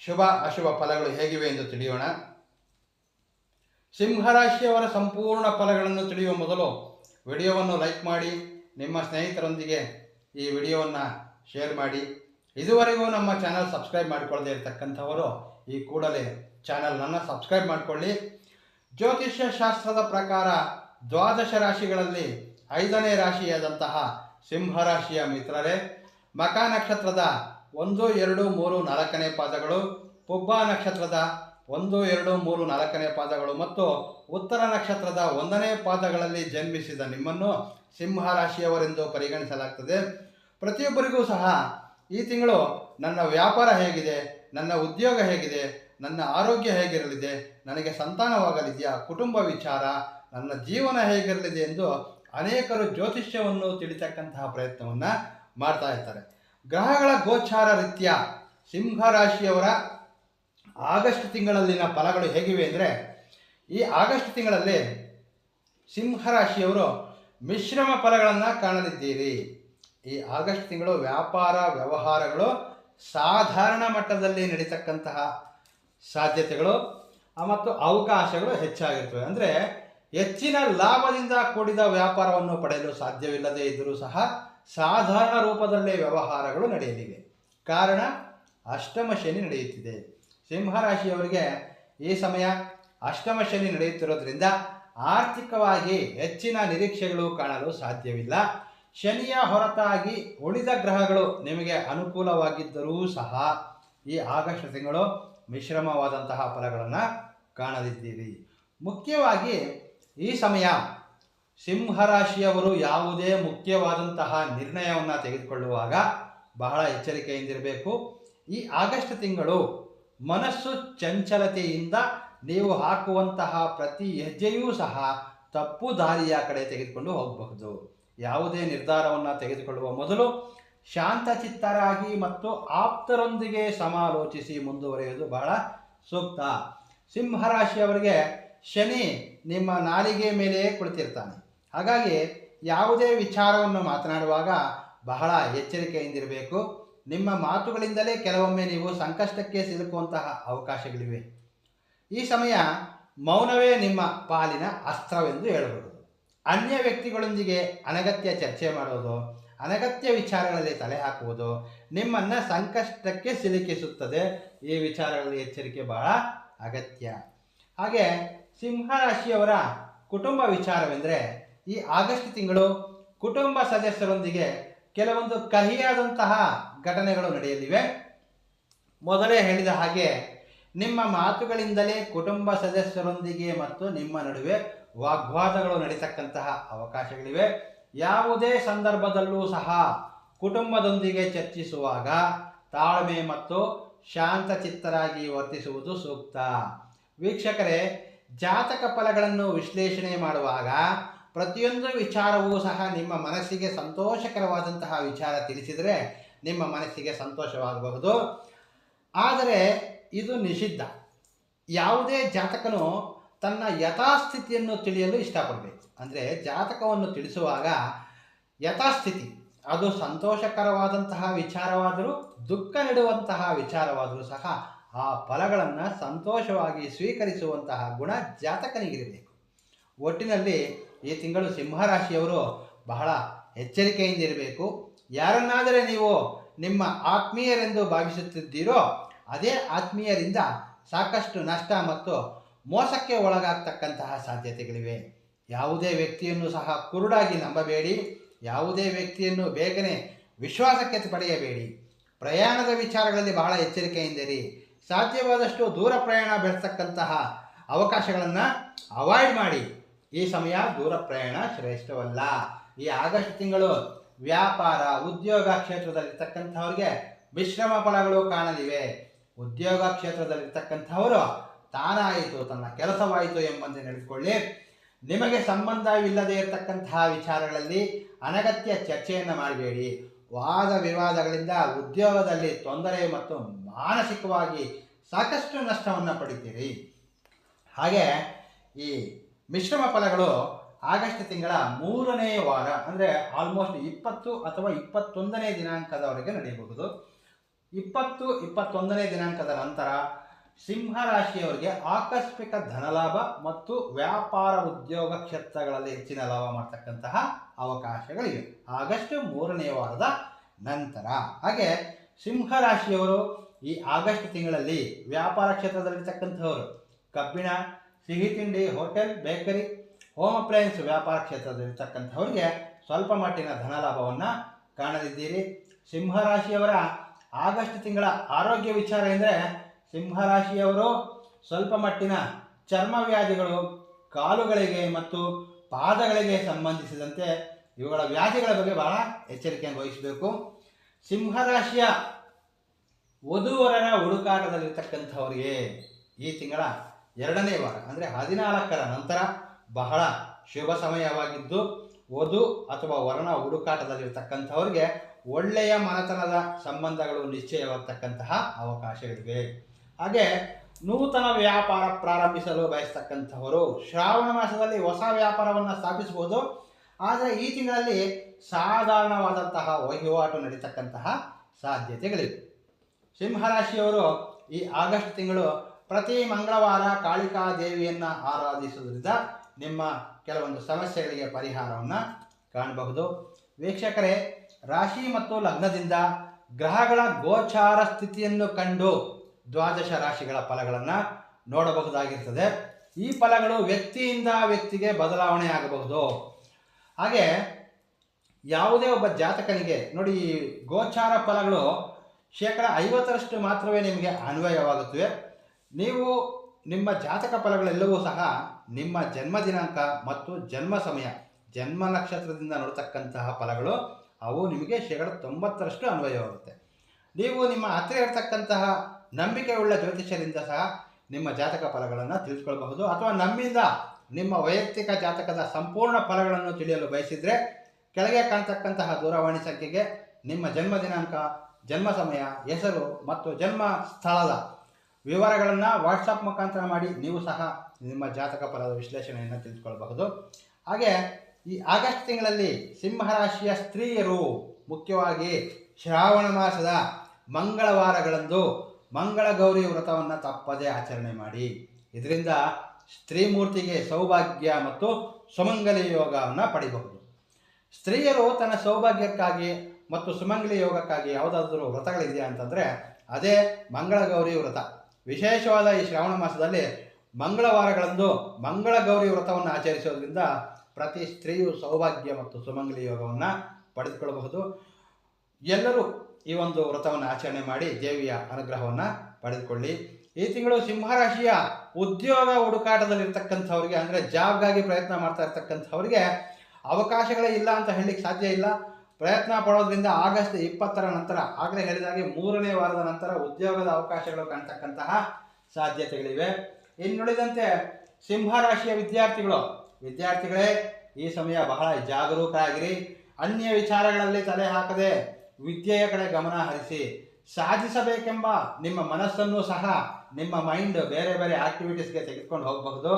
ಶುಭ ಅಶುಭ ಫಲಗಳು ಹೇಗಿವೆ ಎಂದು ತಿಳಿಯೋಣ. ಸಿಂಹರಾಶಿಯವರ ಸಂಪೂರ್ಣ ಫಲಗಳನ್ನು ತಿಳಿಯುವ ಮೊದಲು ವಿಡಿಯೋವನ್ನು ಲೈಕ್ ಮಾಡಿ, ನಿಮ್ಮ ಸ್ನೇಹಿತರೊಂದಿಗೆ ಈ ವಿಡಿಯೋವನ್ನು ಶೇರ್ ಮಾಡಿ. ಇದುವರೆಗೂ ನಮ್ಮ ಚಾನಲ್ ಸಬ್ಸ್ಕ್ರೈಬ್ ಮಾಡಿಕೊಳ್ಳದೆ ಇರತಕ್ಕಂಥವರು ಈ ಕೂಡಲೇ ಚಾನಲನ್ನು ಸಬ್ಸ್ಕ್ರೈಬ್ ಮಾಡಿಕೊಳ್ಳಿ. ಜ್ಯೋತಿಷ್ಯ ಶಾಸ್ತ್ರದ ಪ್ರಕಾರ ದ್ವಾದಶ ರಾಶಿಗಳಲ್ಲಿ ಐದನೇ ರಾಶಿಯಾದಂತಹ ಸಿಂಹರಾಶಿಯ ಮಿತ್ರರೇ, ಮಕ ನಕ್ಷತ್ರದ ಒಂದು ಎರಡು ಮೂರು ನಾಲ್ಕನೇ ಪಾದಗಳು, ಪುಬ್ಬ ನಕ್ಷತ್ರದ ಒಂದು ಎರಡು ಮೂರು ನಾಲ್ಕನೇ ಪಾದಗಳು ಮತ್ತು ಉತ್ತರ ನಕ್ಷತ್ರದ ಒಂದನೇ ಪಾದಗಳಲ್ಲಿ ಜನ್ಮಿಸಿದ ನಿಮ್ಮನ್ನು ಸಿಂಹ ರಾಶಿಯವರೆಂದು ಪರಿಗಣಿಸಲಾಗ್ತದೆ. ಪ್ರತಿಯೊಬ್ಬರಿಗೂ ಸಹ ಈ ತಿಂಗಳು ನನ್ನ ವ್ಯಾಪಾರ ಹೇಗಿದೆ, ನನ್ನ ಉದ್ಯೋಗ ಹೇಗಿದೆ, ನನ್ನ ಆರೋಗ್ಯ ಹೇಗಿರಲಿದೆ, ನನಗೆ ಸಂತಾನವಾಗಲಿದೆಯಾ, ಕುಟುಂಬ ವಿಚಾರ, ನನ್ನ ಜೀವನ ಹೇಗಿರಲಿದೆ ಎಂದು ಅನೇಕರು ಜ್ಯೋತಿಷ್ಯವನ್ನು ತಿಳಿತಕ್ಕಂತಹ ಪ್ರಯತ್ನವನ್ನು ಮಾಡ್ತಾ ಇರ್ತಾರೆ. ಗ್ರಹಗಳ ಗೋಚಾರ ರೀತಿಯ ಸಿಂಹ ರಾಶಿಯವರ ಆಗಸ್ಟ್ ತಿಂಗಳಲ್ಲಿನ ಫಲಗಳು ಹೇಗಿವೆ ಅಂದರೆ, ಈ ಆಗಸ್ಟ್ ತಿಂಗಳಲ್ಲಿ ಸಿಂಹರಾಶಿಯವರು ಮಿಶ್ರಮ ಫಲಗಳನ್ನು ಕಾಣಲಿದ್ದೀರಿ. ಈ ಆಗಸ್ಟ್ ತಿಂಗಳು ವ್ಯಾಪಾರ, ವ್ಯವಹಾರಗಳು ಸಾಧಾರಣ ಮಟ್ಟದಲ್ಲಿ ನಡೀತಕ್ಕಂತಹ ಸಾಧ್ಯತೆಗಳು, ಮತ್ತು ಅವಕಾಶಗಳು ಹೆಚ್ಚಾಗಿರ್ತವೆ. ಅಂದರೆ ಹೆಚ್ಚಿನ ಲಾಭದಿಂದ ಕೂಡಿದ ವ್ಯಾಪಾರವನ್ನು ಪಡೆಯಲು ಸಾಧ್ಯವಿಲ್ಲದೇ ಇದ್ದರೂ ಸಹ ಸಾಧಾರಣ ರೂಪದಲ್ಲೇ ವ್ಯವಹಾರಗಳು ನಡೆಯಲಿವೆ. ಕಾರಣ, ಅಷ್ಟಮ ಶನಿ ನಡೆಯುತ್ತಿದೆ. ಸಿಂಹರಾಶಿಯವರಿಗೆ ಈ ಸಮಯ ಅಷ್ಟಮ ಶನಿ ನಡೆಯುತ್ತಿರೋದ್ರಿಂದ ಆರ್ಥಿಕವಾಗಿ ಹೆಚ್ಚಿನ ನಿರೀಕ್ಷೆಗಳು ಕಾಣಲು ಸಾಧ್ಯವಿಲ್ಲ. ಶನಿಯ ಹೊರತಾಗಿ ಉಳಿದ ಗ್ರಹಗಳು ನಿಮಗೆ ಅನುಕೂಲವಾಗಿದ್ದರೂ ಸಹ ಈ ಆಗಸ್ಟ್ ತಿಂಗಳು ಮಿಶ್ರಮವಾದಂತಹ ಫಲಗಳನ್ನು ಕಾಣಲಿದ್ದೀರಿ. ಮುಖ್ಯವಾಗಿ ಈ ಸಮಯ ಸಿಂಹರಾಶಿಯವರು ಯಾವುದೇ ಮುಖ್ಯವಾದಂತಹ ನಿರ್ಣಯವನ್ನು ತೆಗೆದುಕೊಳ್ಳುವಾಗ ಬಹಳ ಎಚ್ಚರಿಕೆಯಿಂದಿರಬೇಕು ಈ ಆಗಸ್ಟ್ ತಿಂಗಳು ಮನಸ್ಸು ಚಂಚಲತೆಯಿಂದ ನೀವು ಹಾಕುವಂತಹ ಪ್ರತಿ ಹೆಜ್ಜೆಯೂ ಸಹ ತಪ್ಪು ದಾರಿಯ ಕಡೆ ತೆಗೆದುಕೊಂಡು ಹೋಗಬಹುದು. ಯಾವುದೇ ನಿರ್ಧಾರವನ್ನು ತೆಗೆದುಕೊಳ್ಳುವ ಮೊದಲು ಶಾಂತಚಿತ್ತರಾಗಿ ಮತ್ತು ಆಪ್ತರೊಂದಿಗೆ ಸಮಾಲೋಚಿಸಿ ಮುಂದುವರಿಯುವುದು ಬಹಳ ಸೂಕ್ತ. ಸಿಂಹರಾಶಿಯವರಿಗೆ ಶನಿ ನಿಮ್ಮ ನಾಲಿಗೆ ಮೇಲೆಯೇ ಕುಳಿತಿರ್ತಾನೆ. ಹಾಗಾಗಿ ಯಾವುದೇ ವಿಚಾರವನ್ನು ಮಾತನಾಡುವಾಗ ಬಹಳ ಎಚ್ಚರಿಕೆಯಿಂದಿರಬೇಕು. ನಿಮ್ಮ ಮಾತುಗಳಿಂದಲೇ ಕೆಲವೊಮ್ಮೆ ನೀವು ಸಂಕಷ್ಟಕ್ಕೆ ಸಿಲುಕುವಂತಹ ಅವಕಾಶಗಳಿವೆ. ಈ ಸಮಯ ಮೌನವೇ ನಿಮ್ಮ ಪಾಲಿನ ಅಸ್ತ್ರವೆಂದು ಹೇಳಬಹುದು. ಅನ್ಯ ವ್ಯಕ್ತಿಗಳೊಂದಿಗೆ ಅನಗತ್ಯ ಚರ್ಚೆ ಮಾಡೋದು, ಅನಗತ್ಯ ವಿಚಾರಗಳಲ್ಲಿ ತಲೆ ಹಾಕುವುದು ನಿಮ್ಮನ್ನು ಸಂಕಷ್ಟಕ್ಕೆ ಸಿಲುಕಿಸುತ್ತದೆ. ಈ ವಿಚಾರಗಳಲ್ಲಿ ಎಚ್ಚರಿಕೆ ಬಹಳ ಅಗತ್ಯ. ಹಾಗೆ ಸಿಂಹರಾಶಿಯವರ ಕುಟುಂಬ ವಿಚಾರವೆಂದರೆ ಈ ಆಗಸ್ಟ್ ತಿಂಗಳು ಕುಟುಂಬ ಸದಸ್ಯರೊಂದಿಗೆ ಕೆಲವೊಂದು ಕಹಿಯಾದಂತಹ ಘಟನೆಗಳು ನಡೆಯಲಿವೆ. ಮೊದಲೇ ಹೇಳಿದ ಹಾಗೆ, ನಿಮ್ಮ ಮಾತುಗಳಿಂದಲೇ ಕುಟುಂಬ ಸದಸ್ಯರೊಂದಿಗೆ ಮತ್ತು ನಿಮ್ಮ ನಡುವೆ ವಾಗ್ವಾದಗಳು ನಡೀತಕ್ಕಂತಹ ಅವಕಾಶಗಳಿವೆ. ಯಾವುದೇ ಸಂದರ್ಭದಲ್ಲೂ ಸಹ ಕುಟುಂಬದೊಂದಿಗೆ ಚರ್ಚಿಸುವಾಗ ತಾಳ್ಮೆ ಮತ್ತು ಶಾಂತಚಿತ್ತರಾಗಿ ವರ್ತಿಸುವುದು ಸೂಕ್ತ. ವೀಕ್ಷಕರೇ, ಜಾತಕ ಫಲಗಳನ್ನು ವಿಶ್ಲೇಷಣೆ ಮಾಡುವಾಗ ಪ್ರತಿಯೊಂದು ವಿಚಾರವೂ ಸಹ ನಿಮ್ಮ ಮನಸ್ಸಿಗೆ ಸಂತೋಷಕರವಾದಂತಹ ವಿಚಾರ ತಿಳಿಸಿದರೆ ನಿಮ್ಮ ಮನಸ್ಸಿಗೆ ಸಂತೋಷವಾಗಬಹುದು. ಆದರೆ ಇದು ನಿಷಿದ್ಧ. ಯಾವುದೇ ಜಾತಕನು ತನ್ನ ಯಥಾಸ್ಥಿತಿಯನ್ನು ತಿಳಿಯಲು ಇಷ್ಟಪಡಬೇಕು. ಅಂದರೆ ಜಾತಕವನ್ನು ತಿಳಿಸುವಾಗ ಯಥಾಸ್ಥಿತಿ, ಅದು ಸಂತೋಷಕರವಾದಂತಹ ವಿಚಾರವಾದರೂ, ದುಃಖ ನೀಡುವಂತಹ ವಿಚಾರವಾದರೂ ಸಹ ಆ ಫಲಗಳನ್ನು ಸಂತೋಷವಾಗಿ ಸ್ವೀಕರಿಸುವಂತಹ ಗುಣ ಜಾತಕನಿಗಿರಬೇಕು. ಒಟ್ಟಿನಲ್ಲಿ ಈ ತಿಂಗಳು ಸಿಂಹರಾಶಿಯವರು ಬಹಳ ಎಚ್ಚರಿಕೆಯಿಂದ ಇರಬೇಕು. ಯಾರನ್ನಾದರೆ ನೀವು ನಿಮ್ಮ ಆತ್ಮೀಯರೆಂದು ಭಾವಿಸುತ್ತಿದ್ದೀರೋ, ಅದೇ ಆತ್ಮೀಯರಿಂದ ಸಾಕಷ್ಟು ನಷ್ಟ ಮತ್ತು ಮೋಸಕ್ಕೆ ಒಳಗಾಗ್ತಕ್ಕಂತಹ ಸಾಧ್ಯತೆಗಳಿವೆ. ಯಾವುದೇ ವ್ಯಕ್ತಿಯನ್ನು ಸಹ ಕುರುಡಾಗಿ ನಂಬಬೇಡಿ. ಯಾವುದೇ ವ್ಯಕ್ತಿಯನ್ನು ಬೇಗನೆ ವಿಶ್ವಾಸಕ್ಕೆ ಪಡೆಯಬೇಡಿ. ಪ್ರಯಾಣದ ವಿಚಾರಗಳಲ್ಲಿ ಬಹಳ ಎಚ್ಚರಿಕೆಯಿಂದಿರಿ ಸಾಧ್ಯವಾದಷ್ಟು ದೂರ ಪ್ರಯಾಣ ಬೆಳೆಸ್ತಕ್ಕಂತಹ ಅವಕಾಶಗಳನ್ನು ಅವಾಯ್ಡ್ ಮಾಡಿ. ಈ ಸಮಯ ದೂರ ಪ್ರಯಾಣ ಶ್ರೇಷ್ಠವಲ್ಲ. ಈ ಆಗಸ್ಟ್ ತಿಂಗಳು ವ್ಯಾಪಾರ, ಉದ್ಯೋಗ ಕ್ಷೇತ್ರದಲ್ಲಿರ್ತಕ್ಕಂಥವ್ರಿಗೆ ವಿಶ್ರಮ ಫಲಗಳು ಕಾಣಲಿವೆ. ಉದ್ಯೋಗ ಕ್ಷೇತ್ರದಲ್ಲಿರ್ತಕ್ಕಂಥವರು ತಾನಾಯಿತು, ತನ್ನ ಕೆಲಸವಾಯಿತು ಎಂಬಂತೆ ನಡೆದುಕೊಳ್ಳಿ. ನಿಮಗೆ ಸಂಬಂಧವಿಲ್ಲದೆ ಇರತಕ್ಕಂತಹ ವಿಚಾರಗಳಲ್ಲಿ ಅನಗತ್ಯ ಚರ್ಚೆಯನ್ನು ಮಾಡಬೇಡಿ. ವಾದ ವಿವಾದಗಳಿಂದ ಉದ್ಯೋಗದಲ್ಲಿ ತೊಂದರೆ ಮತ್ತು ಮಾನಸಿಕವಾಗಿ ಸಾಕಷ್ಟು ನಷ್ಟವನ್ನು ಪಡಿತೀರಿ. ಹಾಗೆ ಈ ಮಿಶ್ರಮ ಫಲಗಳು ಆಗಸ್ಟ್ ತಿಂಗಳ ಮೂರನೇ ವಾರ, ಅಂದರೆ ಆಲ್ಮೋಸ್ಟ್ ಇಪ್ಪತ್ತು ಅಥವಾ ಇಪ್ಪತ್ತೊಂದನೇ ದಿನಾಂಕದವರೆಗೆ ನಡೆಯಬಹುದು. ಇಪ್ಪತ್ತು, ಇಪ್ಪತ್ತೊಂದನೇ ದಿನಾಂಕದ ನಂತರ ಸಿಂಹ ರಾಶಿಯವರಿಗೆ ಆಕಸ್ಮಿಕ ಧನಲಾಭ ಮತ್ತು ವ್ಯಾಪಾರ ಉದ್ಯೋಗ ಕ್ಷೇತ್ರಗಳಲ್ಲಿ ಹೆಚ್ಚಿನ ಲಾಭ ಮಾಡ್ತಕ್ಕಂತಹ ಅವಕಾಶಗಳಿವೆ. ಆಗಸ್ಟ್ ಮೂರನೇ ವಾರದ ನಂತರ. ಹಾಗೆ ಸಿಂಹ ರಾಶಿಯವರು ಈ ಆಗಸ್ಟ್ ತಿಂಗಳಲ್ಲಿ ವ್ಯಾಪಾರ ಕ್ಷೇತ್ರದಲ್ಲಿರ್ತಕ್ಕಂಥವರು ಕಬ್ಬಿಣ ಸಿಹಿ ತಿಂಡಿ, ಹೋಟೆಲ್, ಬೇಕರಿ ಹೋಮ್ ಅಪ್ಲಯನ್ಸ್ ವ್ಯಾಪಾರ ಕ್ಷೇತ್ರದಲ್ಲಿರ್ತಕ್ಕಂಥವರಿಗೆ ಸ್ವಲ್ಪ ಮಟ್ಟಿನ ಧನಲಾಭವನ್ನು ಕಾಣಲಿದ್ದೀರಿ ಸಿಂಹರಾಶಿಯವರ ಆಗಸ್ಟ್ ತಿಂಗಳ ಆರೋಗ್ಯ ವಿಚಾರ ಎಂದರೆ ಸಿಂಹರಾಶಿಯವರು ಸ್ವಲ್ಪ ಮಟ್ಟಿನ ಚರ್ಮ ವ್ಯಾಧಿಗಳು, ಕಾಲುಗಳಿಗೆ ಮತ್ತು ಪಾದಗಳಿಗೆ ಸಂಬಂಧಿಸಿದಂತೆ ಇವುಗಳ ವ್ಯಾಧಿಗಳ ಬಗ್ಗೆ ಬಹಳ ಎಚ್ಚರಿಕೆಯನ್ನು ವಹಿಸಬೇಕು. ಸಿಂಹರಾಶಿಯ ವಧುವರರ ಹುಡುಕಾಟದಲ್ಲಿರ್ತಕ್ಕಂಥವರಿಗೆ ಈ ತಿಂಗಳ ಎರಡನೇ ವಾರ, ಅಂದರೆ ಹದಿನಾಲ್ಕರ ನಂತರ ಬಹಳ ಶುಭ ಸಮಯವಾಗಿದ್ದು ವಧು ಅಥವಾ ವರ್ಣ ಹುಡುಕಾಟದಲ್ಲಿರ್ತಕ್ಕಂಥವ್ರಿಗೆ ಒಳ್ಳೆಯ ಮನೆತನದ ಸಂಬಂಧಗಳು ನಿಶ್ಚಯವಾಗತಕ್ಕಂತಹ ಅವಕಾಶಗಳಿವೆ ಹಾಗೆ ನೂತನ ವ್ಯಾಪಾರ ಪ್ರಾರಂಭಿಸಲು ಬಯಸ್ತಕ್ಕಂಥವರು ಶ್ರಾವಣ ಮಾಸದಲ್ಲಿ ಹೊಸ ವ್ಯಾಪಾರವನ್ನು ಸ್ಥಾಪಿಸಬಹುದು. ಆದರೆ ಈ ತಿಂಗಳಲ್ಲಿ ಸಾಧಾರಣವಾದಂತಹ ವಹಿವಾಟು ನಡೀತಕ್ಕಂತಹ ಸಾಧ್ಯತೆಗಳಿವೆ. ಸಿಂಹರಾಶಿಯವರು ಈ ಆಗಸ್ಟ್ ತಿಂಗಳು ಪ್ರತಿ ಮಂಗಳವಾರ ಕಾಳಿಕಾ ದೇವಿಯನ್ನು ಆರಾಧಿಸುವುದರಿಂದ ನಿಮ್ಮ ಕೆಲವೊಂದು ಸಮಸ್ಯೆಗಳಿಗೆ ಪರಿಹಾರವನ್ನು ಕಾಣಬಹುದು. ವೀಕ್ಷಕರೇ, ರಾಶಿ ಮತ್ತು ಲಗ್ನದಿಂದ ಗ್ರಹಗಳ ಗೋಚಾರ ಸ್ಥಿತಿಯನ್ನು ಕಂಡು ದ್ವಾದಶ ರಾಶಿಗಳ ಫಲಗಳನ್ನು ನೋಡಬಹುದಾಗಿರ್ತದೆ. ಈ ಫಲಗಳು ವ್ಯಕ್ತಿಯಿಂದ ವ್ಯಕ್ತಿಗೆ ಬದಲಾವಣೆ ಆಗಬಹುದು. ಹಾಗೆ ಯಾವುದೇ ಒಬ್ಬ ಜಾತಕನಿಗೆ, ನೋಡಿ ಗೋಚಾರ ಫಲಗಳು ಶೇಕಡ ಐವತ್ತರಷ್ಟು ಮಾತ್ರವೇ ನಿಮಗೆ ಅನ್ವಯವಾಗುತ್ತವೆ. ನೀವು ನಿಮ್ಮ ಜಾತಕ ಫಲಗಳೆಲ್ಲವೂ ಸಹ ನಿಮ್ಮ ಜನ್ಮ ದಿನಾಂಕ ಮತ್ತು ಜನ್ಮ ಸಮಯ, ಜನ್ಮ ನಕ್ಷತ್ರದಿಂದ ನೋಡ್ತಕ್ಕಂತಹ ಫಲಗಳು, ಅವು ನಿಮಗೆ ಶೇಕಡ ತೊಂಬತ್ತರಷ್ಟು ಅನ್ವಯವಾಗುತ್ತೆ ನೀವು ನಿಮ್ಮ ಹತ್ತಿರ ಇರತಕ್ಕಂತಹ ನಂಬಿಕೆಯುಳ್ಳ ಜ್ಯೋತಿಷ್ಯರಿಂದ ಸಹ ನಿಮ್ಮ ಜಾತಕ ಫಲಗಳನ್ನು ತಿಳಿದುಕೊಳ್ಳಬಹುದು ಅಥವಾ ನಮ್ಮಿಂದ ನಿಮ್ಮ ವೈಯಕ್ತಿಕ ಜಾತಕದ ಸಂಪೂರ್ಣ ಫಲಗಳನ್ನು ತಿಳಿಯಲು ಬಯಸಿದರೆ, ಕೆಳಗೆ ಕಾಣ್ತಕ್ಕಂತಹ ದೂರವಾಣಿ ಸಂಖ್ಯೆಗೆ ನಿಮ್ಮ ಜನ್ಮ ದಿನಾಂಕ, ಜನ್ಮ ಸಮಯ, ಹೆಸರು ಮತ್ತು ಜನ್ಮ ಸ್ಥಳದ ವಿವರಗಳನ್ನು ವಾಟ್ಸಪ್ ಮುಖಾಂತರ ಮಾಡಿ ನೀವು ಸಹ ನಿಮ್ಮ ಜಾತಕ ಫಲದ ವಿಶ್ಲೇಷಣೆಯನ್ನು ತಿಳಿದುಕೊಳ್ಳಬಹುದು ಹಾಗೆ ಈ ಆಗಸ್ಟ್ ತಿಂಗಳಲ್ಲಿ ಸಿಂಹರಾಶಿಯ ಸ್ತ್ರೀಯರು ಮುಖ್ಯವಾಗಿ ಶ್ರಾವಣ ಮಾಸದ ಮಂಗಳವಾರಗಳಂದು ಮಂಗಳ ಗೌರಿ ವ್ರತವನ್ನು ತಪ್ಪದೇ ಆಚರಣೆ ಮಾಡಿ. ಇದರಿಂದ ಸ್ತ್ರೀಮೂರ್ತಿಗೆ ಸೌಭಾಗ್ಯ ಮತ್ತು ಸುಮಂಗಲಿ ಯೋಗವನ್ನು ಪಡಿಬಹುದು. ಸ್ತ್ರೀಯರು ತನ್ನ ಸೌಭಾಗ್ಯಕ್ಕಾಗಿ ಮತ್ತು ಸುಮಂಗಲಿ ಯೋಗಕ್ಕಾಗಿ ಯಾವುದಾದ್ರೂ ವ್ರತಗಳಿದೆಯಾ ಅಂತಂದರೆ ಅದೇ ಮಂಗಳ ಗೌರಿ ವ್ರತ. ವಿಶೇಷವಾದ ಈ ಶ್ರಾವಣ ಮಾಸದಲ್ಲಿ ಮಂಗಳವಾರಗಳಂದು ಮಂಗಳ ಗೌರಿ ವ್ರತವನ್ನು ಆಚರಿಸೋದ್ರಿಂದ ಪ್ರತಿ ಸ್ತ್ರೀಯು ಸೌಭಾಗ್ಯ ಮತ್ತು ಸುಮಂಗಲಿ ಯೋಗವನ್ನು ಪಡೆದುಕೊಳ್ಳಬಹುದು ಎಲ್ಲರೂ ಈ ಒಂದು ವ್ರತವನ್ನು ಆಚರಣೆ ಮಾಡಿ ದೇವಿಯ ಅನುಗ್ರಹವನ್ನು ಪಡೆದುಕೊಳ್ಳಿ. ಈ ತಿಂಗಳು ಸಿಂಹರಾಶಿಯ ಉದ್ಯೋಗ ಹುಡುಕಾಟದಲ್ಲಿರ್ತಕ್ಕಂಥವ್ರಿಗೆ ಅಂದರೆ ಜಾಬ್ಗಾಗಿ ಪ್ರಯತ್ನ ಮಾಡ್ತಾ ಇರ್ತಕ್ಕಂಥವ್ರಿಗೆ ಅವಕಾಶಗಳೇ ಇಲ್ಲ ಅಂತ ಹೇಳಲಿಕ್ಕೆ ಸಾಧ್ಯ ಇಲ್ಲ. ಪ್ರಯತ್ನ ಪಡೋದ್ರಿಂದ ಆಗಸ್ಟ್ ಇಪ್ಪತ್ತರ ನಂತರ ಆಗಲೇ ಹೇಳಿದಾಗೆ ಮೂರನೇ ವಾರದ ನಂತರ ಉದ್ಯೋಗದ ಅವಕಾಶಗಳು ಕಾಣ್ತಕ್ಕಂತಹ ಸಾಧ್ಯತೆಗಳಿವೆ. ಇನ್ನುಳಿದಂತೆ ಸಿಂಹರಾಶಿಯ ವಿದ್ಯಾರ್ಥಿಗಳು, ವಿದ್ಯಾರ್ಥಿಗಳೇ, ಈ ಸಮಯ ಬಹಳ ಜಾಗರೂಕರಾಗಿರಿ. ಅನ್ಯ ವಿಚಾರಗಳಲ್ಲಿ ತಲೆ ಹಾಕದೆ ವಿದ್ಯೆಯ ಕಡೆ ಗಮನ ಹರಿಸಿ ಸಾಧಿಸಬೇಕೆಂಬ ನಿಮ್ಮ ಮನಸ್ಸನ್ನು ಸಹ ನಿಮ್ಮ ಮೈಂಡ್ ಬೇರೆ ಬೇರೆ ಆಕ್ಟಿವಿಟೀಸ್ಗೆ ತೆಗೆದುಕೊಂಡು ಹೋಗಬಹುದು.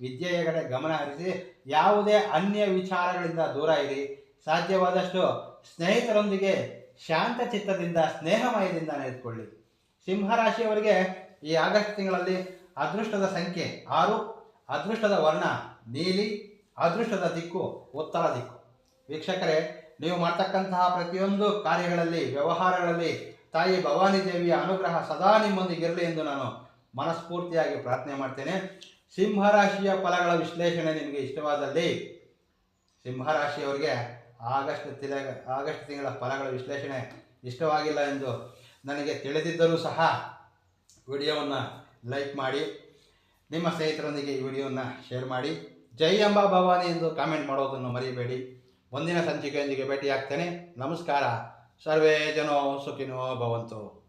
ವಿದ್ಯೆಯ ಕಡೆ ಗಮನ ಹರಿಸಿ ಯಾವುದೇ ಅನ್ಯ ವಿಚಾರಗಳಿಂದ ದೂರ ಇರಿ. ಸಾಧ್ಯವಾದಷ್ಟು ಸ್ನೇಹಿತರೊಂದಿಗೆ ಶಾಂತ ಚಿತ್ತದಿಂದ, ಸ್ನೇಹಮಯದಿಂದ ನಡೆದುಕೊಳ್ಳಿ. ಸಿಂಹರಾಶಿಯವರಿಗೆ ಈ ಆಗಸ್ಟ್ ತಿಂಗಳಲ್ಲಿ ಅದೃಷ್ಟದ ಸಂಖ್ಯೆ ಆರು, ಅದೃಷ್ಟದ ವರ್ಣ ನೀಲಿ, ಅದೃಷ್ಟದ ದಿಕ್ಕು ಉತ್ತರ ದಿಕ್ಕು. ವೀಕ್ಷಕರೇ, ನೀವು ಮಾಡ್ತಕ್ಕಂತಹ ಪ್ರತಿಯೊಂದು ಕಾರ್ಯಗಳಲ್ಲಿ, ವ್ಯವಹಾರಗಳಲ್ಲಿ ತಾಯಿ ಭವಾನಿ ದೇವಿಯ ಅನುಗ್ರಹ ಸದಾ ನಿಮ್ಮೊಂದಿಗಿರಲಿ ಎಂದು ನಾನು ಮನಸ್ಫೂರ್ತಿಯಾಗಿ ಪ್ರಾರ್ಥನೆ ಮಾಡ್ತೇನೆ. ಸಿಂಹರಾಶಿಯ ಫಲಗಳ ವಿಶ್ಲೇಷಣೆ ನಿಮಗೆ ಇಷ್ಟವಾದಲ್ಲಿ ಸಿಂಹರಾಶಿಯವರಿಗೆ ಆಗಸ್ಟ್ ತಿಲ, ಆಗಸ್ಟ್ ತಿಂಗಳ ಫಲಗಳ ವಿಶ್ಲೇಷಣೆ ಇಷ್ಟವಾಗಿಲ್ಲ ಎಂದು ನನಗೆ ತಿಳಿದಿದ್ದರೂ ಸಹ ವಿಡಿಯೋವನ್ನು ಲೈಕ್ ಮಾಡಿ, ನಿಮ್ಮ ಸ್ನೇಹಿತರೊಂದಿಗೆ ಈ ವಿಡಿಯೋವನ್ನು ಶೇರ್ ಮಾಡಿ. ಜೈ ಅಂಬಾ ಭವಾನಿ ಎಂದು ಕಾಮೆಂಟ್ ಮಾಡೋದನ್ನು ಮರೆಯಬೇಡಿ ಮುಂದಿನ ಸಂಚಿಕೆಯೊಂದಿಗೆ ಭೇಟಿಯಾಗ್ತೇನೆ. ನಮಸ್ಕಾರ. ಸರ್ವೇ ಜನೋ ಸುಖಿನೋ ಭವಂತು.